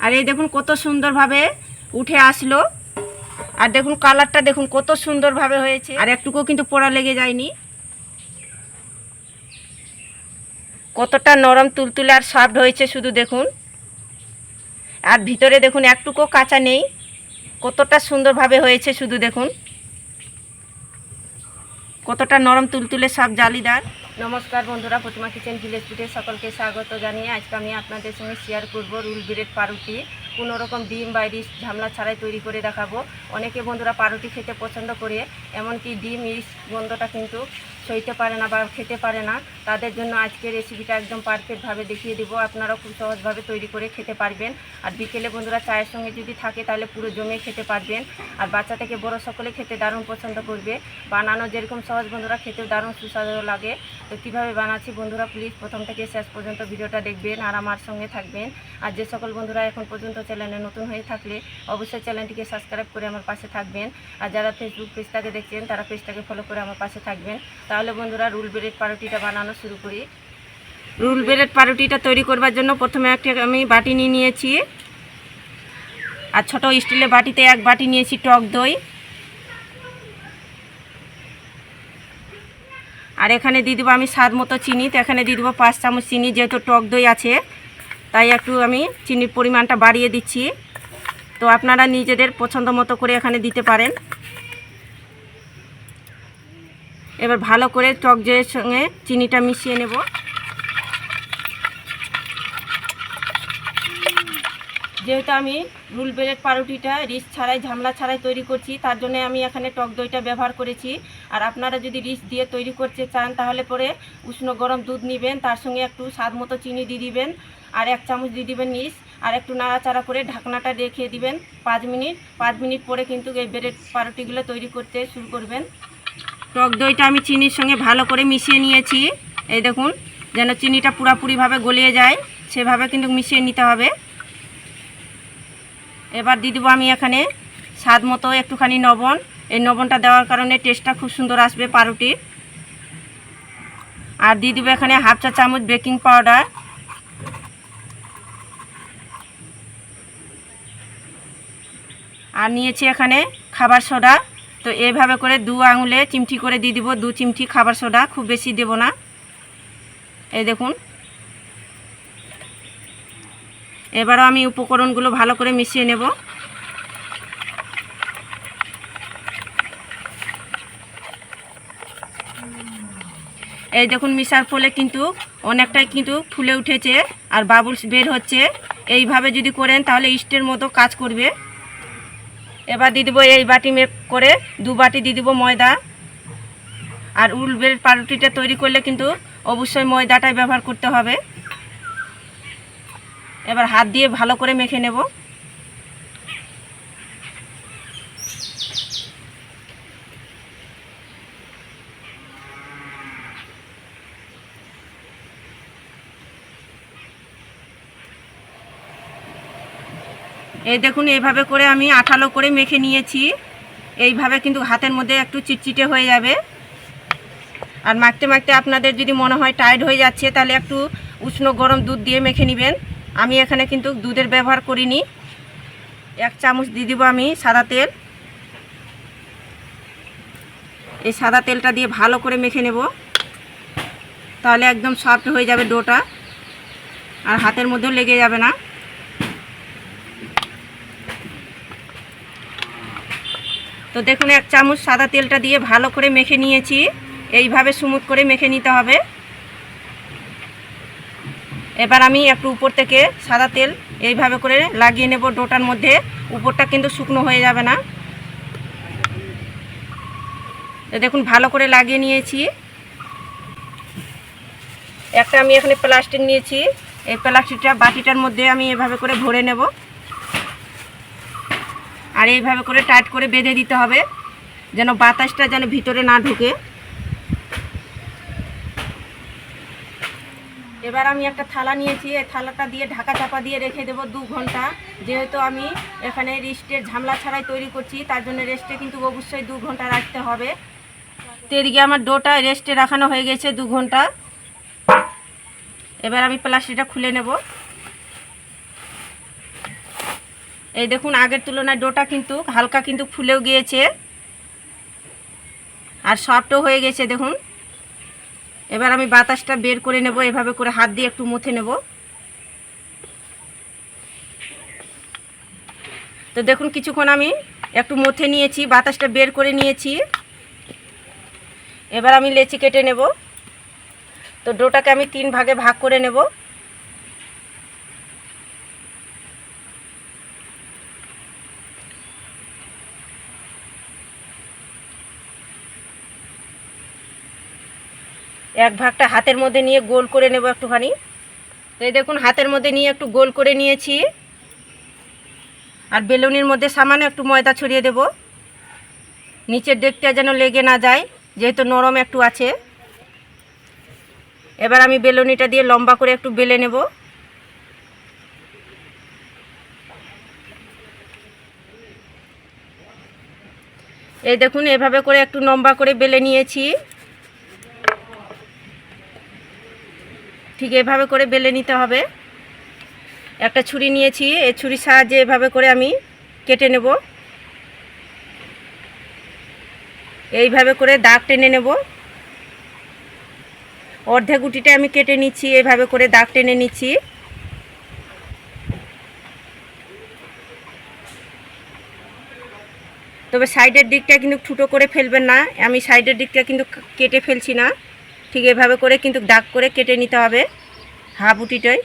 আর এই দেখুন কত সুন্দরভাবে উঠে আসলো। আর দেখুন কালারটা দেখুন কত সুন্দরভাবে হয়েছে। আর একটুকুও কিন্তু পোড়া লেগে যায়নি। কতটা নরম তুলতুলে আর সফট হয়েছে শুধু দেখুন। আর ভিতরে দেখুন একটুকুও কাঁচা নেই। কতটা সুন্দরভাবে হয়েছে শুধু দেখুন। কতটা নরম তুলতুলে সব জালিদার। নমস্কার বন্ধুরা, প্রতিমা কিচেন ভিলেজ ফুটে সকলকে স্বাগত জানিয়ে আজকে আমি আপনাদের সঙ্গে শেয়ার করব রুল ব্রেড পাউরুটি কোনো রকম ডিম বা ইস ঝামলা ছাড়াই তৈরি করে দেখাবো। অনেকে বন্ধুরা পাউরুটি খেতে পছন্দ করে, এমনকি ডিম ইস গন্ধটা কিন্তু সইতে পারে না বা খেতে পারে না, তাদের জন্য আজকে রেসিপিটা একদম পারফেক্টভাবে দেখিয়ে দেবো। আপনারা খুব সহজভাবে তৈরি করে খেতে পারবেন। আর বিকেলে বন্ধুরা চায়ের সঙ্গে যদি থাকে, তাহলে পুরো জমে খেতে পারবেন। আর বাচ্চা থেকে বড় সকলে খেতে দারুণ পছন্দ করবে। বানানো যেরকম সহজ, বন্ধুরা, খেতেও দারুণ সুস্বাদু লাগে। তো কীভাবে বানাচ্ছি বন্ধুরা প্লিজ প্রথম থেকে শেষ পর্যন্ত ভিডিওটা দেখবেন আর আমার সঙ্গে থাকবেন। আর যে সকল বন্ধুরা এখন পর্যন্ত চ্যানেলে নতুন হয়ে থাকলে অবশ্যই চ্যানেলটিকে সাবস্ক্রাইব করে আমার পাশে থাকবেন। আর যারা ফেসবুক পেজটাকে দেখছেন, তারা পেজটাকে ফলো করে আমার পাশে থাকবেন। তাহলে বন্ধুরা রুল ব্রেড পাউরুটিটা বানানো শুরু করি। রুল ব্রেড পাউরুটিটা তৈরি করবার জন্য প্রথমে একটা আমি বাটি নিয়ে নিয়েছি। আর ছোট স্টিলের বাটিতে এক বাটি নিয়েছি টক দই। আর এখানে দিয়ে দেবো আমি স্বাদ মতো চিনি। তো এখানে দিয়ে দেবো পাঁচ চামচ চিনি, যেহেতু টক দই আছে, তাই একটু আমি চিনির পরিমাণটা বাড়িয়ে দিচ্ছি। তো আপনারা নিজেদের পছন্দ মতো করে এখানে দিতে পারেন। এবার ভালো করে টক দইয়ের সঙ্গে চিনিটা মিশিয়ে নেব। যেহেতু আমি রুল ব্রেড পাউরুটিটা রিচ ছাড়াই, ঝামলা ছাড়াই তৈরি করছি, তার জন্য আমি এখানে টক দইটা ব্যবহার করেছি। আর আপনারা যদি রিচ দিয়ে তৈরি করতে চান, তাহলে পরে উষ্ণ গরম দুধ নেবেন, তার সঙ্গে একটু স্বাদ মতো চিনি দিয়ে দিবেন, আর এক চামচ দিয়ে দিবেন রিস, আর একটু নাড়াচাড়া করে ঢাকনাটা রেখে দিবেন পাঁচ মিনিট। পাঁচ মিনিট পরে কিন্তু এই ব্রেড পাউরুটিগুলো তৈরি করতে শুরু করবেন। টক দইটা আমি চিনির সঙ্গে ভালো করে মিশিয়ে নিয়েছি। এই দেখুন, যেন চিনিটা পুরাপুরিভাবে গলিয়ে যায়, সেভাবে কিন্তু মিশিয়ে নিতে হবে। এবার দিয়ে দেবো আমি এখানে স্বাদ মতো একটুখানি লবণ এই লবণটা দেওয়ার কারণে টেস্টটা খুব সুন্দর আসবে পাউরুটির। আর দিয়ে দেবো এখানে হাফ চা চামচ বেকিং পাউডার আর নিয়েছি এখানে খাবার সোডা। তো এইভাবে করে দু আঙুলে চিমটি করে দিয়ে দিব। দু চিমটি খাবার সোডা, খুব বেশি দেব না। এই দেখুন। এবারও আমি উপকরণগুলো ভালো করে মিশিয়ে নেব। এই দেখুন, মিশার ফলে কিন্তু অনেকটাই কিন্তু ফুলে উঠেছে আর বাবুলস বের হচ্ছে। এইভাবে যদি করেন তাহলে ইস্টের মতো কাজ করবে। এবার দিয়ে দেবো এই বাটি মেপ করে দু বাটি দিয়ে দেবো ময়দা। আর উল বের পাউরুটিটা তৈরি করলে কিন্তু অবশ্যই ময়দাটাই ব্যবহার করতে হবে। এবার হাত দিয়ে ভালো করে মেখে নেব। এই দেখুন এইভাবে করে আমি আঠালো করে মেখে নিয়েছি। এইভাবে কিন্তু হাতের মধ্যে একটু চিটচিটে হয়ে যাবে। আর মাখতে মাখতে আপনাদের যদি মনে হয় টাইট হয়ে যাচ্ছে, তাহলে একটু উষ্ণ গরম দুধ দিয়ে মেখে নেবেন। আমি এখানে কিন্তু দুধের ব্যবহার করিনি। এক চামচ দিয়ে দিব আমি সাদা তেল। এই সাদা তেলটা দিয়ে ভালো করে মেখে নেব। তাহলে একদম সফট হয়ে যাবে ডোটা। আর হাতের মধ্যেও লেগে যাবে না। তো দেখুন, এক চামচ সাদা তেলটা দিয়ে ভালো করে মেখে নিয়েছি। এইভাবে স্মুথ করে মেখে নিতে হবে। এবার আমি একটু উপর থেকে সাদা তেল এইভাবে করে লাগিয়ে নেব ডোটার মধ্যে। উপরটা কিন্তু শুকনো হয়ে যাবে না। দেখুন, ভালো করে লাগিয়ে নিয়েছি। একটা আমি এখানে প্লাস্টিক নিয়েছি। এই প্লাস্টিকটা বাটিটার মধ্যে আমি এভাবে করে ভরে নেব। আর এইভাবে করে টাইট করে বেঁধে দিতে হবে, যেন বাতাসটা যেন ভিতরে না ঢুকে। এবার আমি একটা থালা নিয়েছি, এই থালাটা দিয়ে ঢাকা চাপা দিয়ে রেখে দেবো দু ঘণ্টা। যেহেতু আমি এখানে রেস্টের ঝামলা ছাড়াই তৈরি করছি, তার জন্য রেস্টে কিন্তু অবশ্যই দু ঘণ্টা রাখতে হবে। তো এদিকে আমার ডোটা রেস্টে রাখানো হয়ে গেছে দু ঘণ্টা। এবার আমি প্লাস্টিকটা খুলে নেব। এই দেখুন, আগের তুলনায় ডোটা কিন্তু হালকা কিন্তু ফুলেও গিয়েছে। আর সফটও হয়ে গেছে, দেখুন। এবার আমি বাতাসটা বের করে নেব, এভাবে করে হাত দিয়ে একটু মুথে নেব। তো দেখুন, কিছুক্ষণ আমি একটু মুথে নিয়েছি, বাতাসটা বের করে নিয়েছি। এবার আমি লেচি কেটে নেব। তো ডোটাকে আমি তিন ভাগে ভাগ করে নেব। এক ভাগটা হাতের মধ্যে নিয়ে গোল করে নেব একটুখানি। তো এই দেখুন, হাতের মধ্যে নিয়ে একটু গোল করে নিয়েছি। আর বেলুনির মধ্যে সামান্য একটু ময়দা ছড়িয়ে দেব। নিচের দিকটা যেন লেগে না যায়, যেহেতু নরম একটু আছে। এবার আমি বেলুনিটা দিয়ে লম্বা করে একটু বেলে নেব। এই দেখুন, এভাবে করে একটু লম্বা করে বেলে নিয়েছি। ঠিক এভাবে করে বেলে নিতে হবে। একটা ছুরি নিয়েছি এই ছুরির সাহায্যে এভাবে করে আমি কেটে নেব। এইভাবে করে দাগ টেনে নেব। অর্ধেক গুটিটা আমি কেটে নিচ্ছি, এভাবে করে দাগ টেনে নিচ্ছি। তবে সাইডের দিকটা কিন্তু ঠুটো করে ফেলবেন না, আমি সাইডের দিকটা কিন্তু কেটে ফেলছি না। ঠিক এভাবে করে কিন্তু দাগ করে কেটে নিতে হবে হাবুটিটাই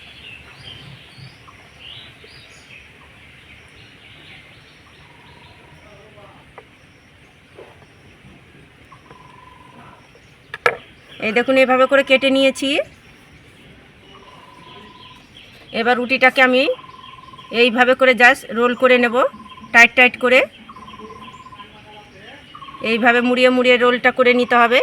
এই দেখুন, এভাবে করে কেটে নিয়েছি। এবার রুটিটাকে আমি এইভাবে করে জাস্ট রোল করে নেব, টাইট টাইট করে। এইভাবে মুড়িয়ে মুড়িয়ে রোলটা করে নিতে হবে।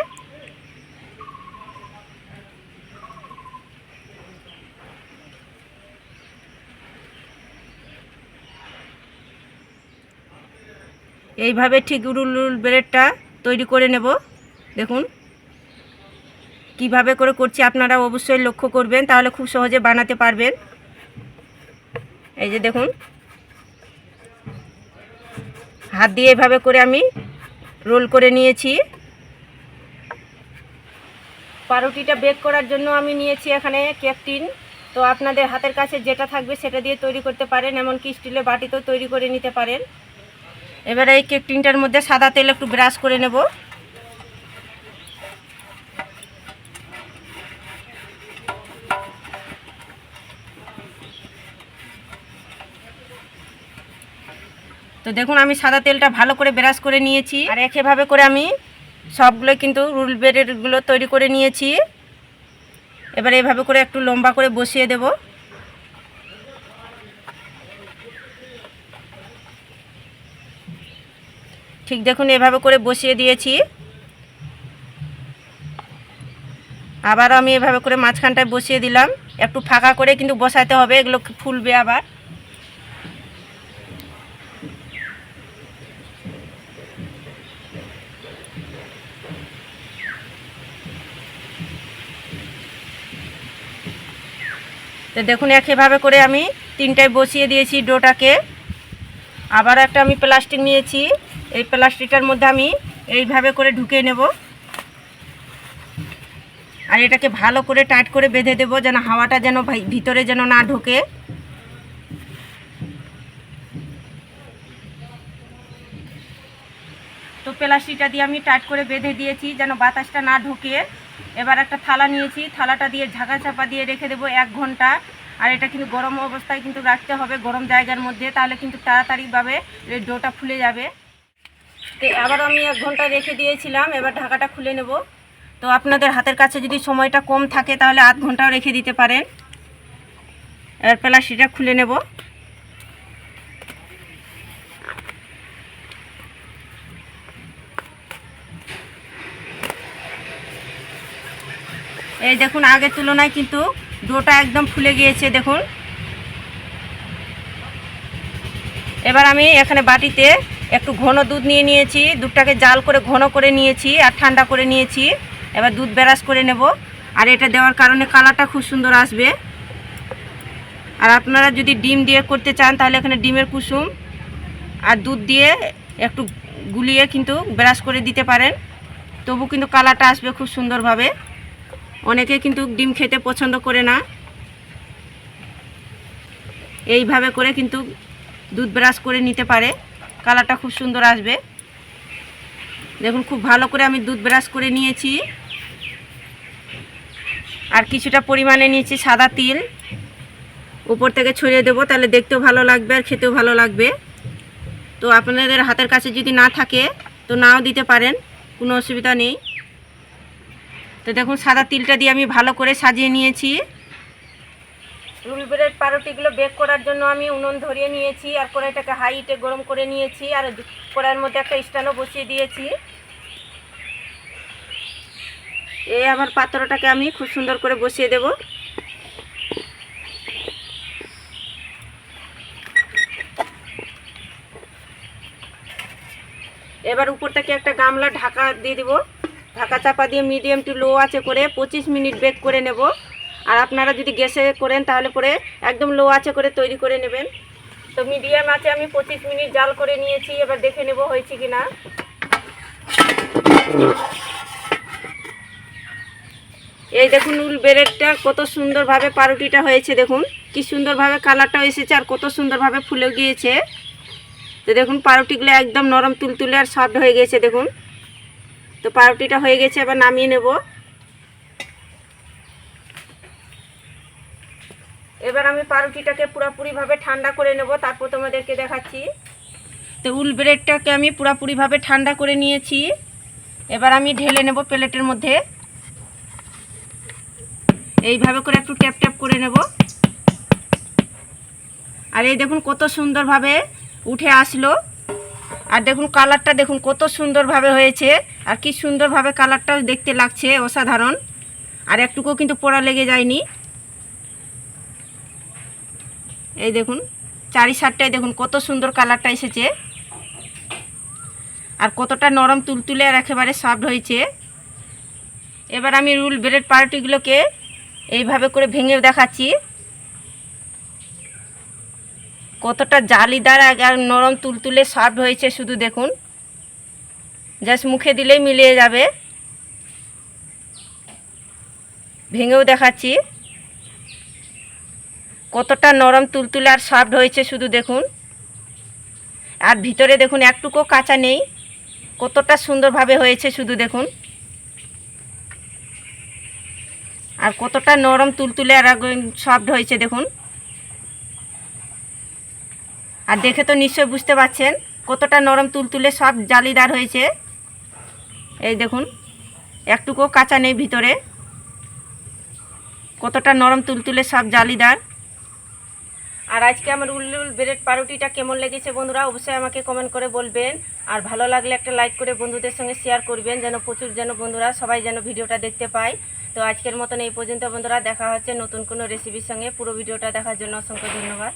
এইভাবে ঠিক রুল রুল ব্রেডটা তৈরি করে নেব। দেখুন। কীভাবে করে করছি আপনারা অবশ্যই লক্ষ্য করবেন, তাহলে খুব সহজে বানাতে পারবেন। এই যে দেখুন। হাত দিয়ে এভাবে করে আমি রোল করে নিয়েছি। পাউরুটিটা বেক করার জন্য আমি নিয়েছি এখানে কেক টিন তো আপনাদের হাতের কাছে যেটা থাকবে সেটা দিয়ে তৈরি করতে পারেন, এমনকি স্টিলের বাটিতেও তৈরি করে নিতে পারেন। এবারে এই কেক টিনটার মধ্যে সাদা তেল একটু ব্রাশ করে নেব। তো দেখুন, আমি সাদা তেলটা ভালো করে ব্রাশ করে নিয়েছি। আর একেভাবে করে আমি সবগুলো কিন্তু রুল বেডেরগুলো তৈরি করে নিয়েছি। এবার এভাবে করে একটু লম্বা করে বসিয়ে দেব। ঠিক দেখুন, এভাবে করে বসিয়ে দিয়েছি। আবার আমি এভাবে করে মাঝখানটায় বসিয়ে দিলাম। একটু ফাঁকা করে কিন্তু বসাতে হবে, এগুলো ফুলবে আবার। তো দেখুন, একেভাবে করে আমি তিনটায় বসিয়ে দিয়েছি ডোটাকে। আবার একটা আমি প্লাস্টিক নিয়েছি। এই প্লাস্টিকটার মধ্যে আমি এইভাবে করে ঢুকিয়ে নেব। আর এটাকে ভালো করে টাইট করে বেঁধে দেবো যেন হাওয়াটা যেন ভিতরে যেন না ঢোকে। তো প্লাস্টিকটা দিয়ে আমি টাইট করে বেঁধে দিয়েছি যেন বাতাসটা না ঢোকে। এবার একটা থালা নিয়েছি, থালাটা দিয়ে ঝাঁকা চাপা দিয়ে রেখে দেবো এক ঘণ্টা। আর এটা কিন্তু গরম অবস্থায় কিন্তু রাখতে হবে, গরম জায়গার মধ্যে, তাহলে কিন্তু তাড়াতাড়িভাবে ডোটা ফুলে যাবে। তো আবার আমি এক ঘণ্টা রেখে দিয়েছিলাম, এবার ঢাকাটা খুলে নেব। তো আপনাদের হাতের কাছে যদি সময়টা কম থাকে তাহলে আধ ঘন্টাও রেখে দিতে পারেন। এবার প্লাস্টিকটা খুলে নেব। এই দেখুন, আগের তুলনায় কিন্তু ডোটা একদম ফুলে গিয়েছে, দেখুন। এবার আমি এখানে বাটিতে একটু ঘন দুধ নিয়ে নিয়েছি। দুধটাকে জাল করে ঘন করে নিয়েছি আর ঠান্ডা করে নিয়েছি। এবার দুধ ব্রাশ করে নেব। আর এটা দেওয়ার কারণে কালারটা খুব সুন্দর আসবে। আর আপনারা যদি ডিম দিয়ে করতে চান, তাহলে এখানে ডিমের কুসুম আর দুধ দিয়ে একটু গুলিয়ে কিন্তু ব্রাশ করে দিতে পারেন। তবু কিন্তু কালারটা আসবে খুব সুন্দরভাবে। অনেকে কিন্তু ডিম খেতে পছন্দ করে না। এইভাবে করে কিন্তু দুধ ব্রাশ করে নিতে পারে। কালারটা খুব সুন্দর আসবে। দেখুন, খুব ভালো করে আমি দুধ ব্রাশ করে নিয়েছি। আর কিছুটা পরিমাণে নিয়েছি সাদা তিল। উপর থেকে ছড়িয়ে দেবো, তাহলে দেখতেও ভালো লাগবে আর খেতেও ভালো লাগবে। তো আপনাদের হাতের কাছে যদি না থাকে, তো নাও দিতে পারেন, কোনো অসুবিধা নেই। তো দেখুন, সাদা তিলটা দিয়ে আমি ভালো করে সাজিয়ে নিয়েছি। রুল ব্রেড পাউরুটিগুলো বেক করার জন্য আমি উনুন ধরিয়ে নিয়েছি আর কড়াইটাকে হাইটে গরম করে নিয়েছি আর কড়াইয়ের মধ্যে একটা স্ট্যান্ডও বসিয়ে দিয়েছি। এই আমার পাত্রটাকে আমি খুব সুন্দর করে বসিয়ে দেব। এবার উপর থেকে একটা গামলা ঢাকা দিয়ে দেবো। ঢাকা চাপা দিয়ে মিডিয়াম টু লো আছে করে পঁচিশ মিনিট বেক করে নেব। আর আপনারা যদি গ্যাসে করেন তাহলে পরে একদম লো আছে করে তৈরি করে নেবেন। তো মিডিয়াম আছে, আমি পঁচিশ মিনিট জাল করে নিয়েছি, এবার দেখে নেব হয়েছে কি না এই দেখুন, উল বেরেটটা কত সুন্দরভাবে পাউরুটিটা হয়েছে, দেখুন। কি সুন্দরভাবে কালারটাও এসেছে আর কত সুন্দরভাবে ফুলে গিয়েছে। তো দেখুন পাউরুটিগুলো একদম নরম, তুলতুলে আর সফট হয়ে গেছে, দেখুন। তো পাউরুটিটা হয়ে গেছে, এবার নামিয়ে নেব। এবার আমি পাউরুটিটাকে পুরোপুরিভাবে ঠান্ডা করে নেব, তারপর তোমাদেরকে দেখাচ্ছি। তো উল ব্রেডটাকে আমি পুরোপুরিভাবে ঠান্ডা করে নিয়েছি। এবার আমি ঢেলে নেব প্লেটের মধ্যে। এইভাবে করে একটু ট্যাপ ট্যাপ করে নেব। আর এই দেখুন কত সুন্দরভাবে উঠে আসলো। আর দেখুন কালারটা দেখুন কত সুন্দরভাবে হয়েছে। আর কি সুন্দরভাবে কালারটাও দেখতে লাগছে, অসাধারণ। আর একটুকুও কিন্তু পোড়া লেগে যায়নি। এই দেখুন, চারি সারটায় দেখুন কত সুন্দর কালারটা এসেছে। আর কতটা নরম তুলতুলে আর একেবারে সফট হয়েছে। এবার আমি রুল ব্রেড পাউরুটিগুলোকে এইভাবে করে ভেঙে দেখাচ্ছি। কতটা জালিদার আর নরম তুলতুলে সফট হয়েছে শুধু দেখুন। জাস্ট মুখে দিলেই মিলিয়ে যাবে। ভেঙেও দেখাচ্ছি। কতটা নরম তুলতুলে আর সফট হয়েছে শুধু দেখুন। আর ভিতরে দেখুন, একটুকু কাঁচা নেই। কতটা সুন্দরভাবে হয়েছে শুধু দেখুন। আর কতটা নরম তুলতুলে আর সফট হয়েছে দেখুন। আর দেখে তো নিশ্চয় বুঝতে পারছেন কতটা নরম তুলতুলে সব জালিদার হয়েছে। এই দেখুন একটুকুও কাঁচা নেই ভিতরে। কতটা নরম তুলতুলে সব জালিদার। আর আজকে আমার উল্লুল ব্রেড পাউরুটিটা কেমন লেগেছে বন্ধুরা অবশ্যই আমাকে কমেন্ট করে বলবেন। আর ভালো লাগলে একটা লাইক করে বন্ধুদের সঙ্গে শেয়ার করবেন, যেন প্রচুর যেন বন্ধুরা সবাই যেন ভিডিওটা দেখতে পায়। তো আজকের মতন এই পর্যন্ত বন্ধুরা, দেখা হচ্ছে নতুন কোনো রেসিপির সঙ্গে। পুরো ভিডিওটা দেখার জন্য অসংখ্য ধন্যবাদ।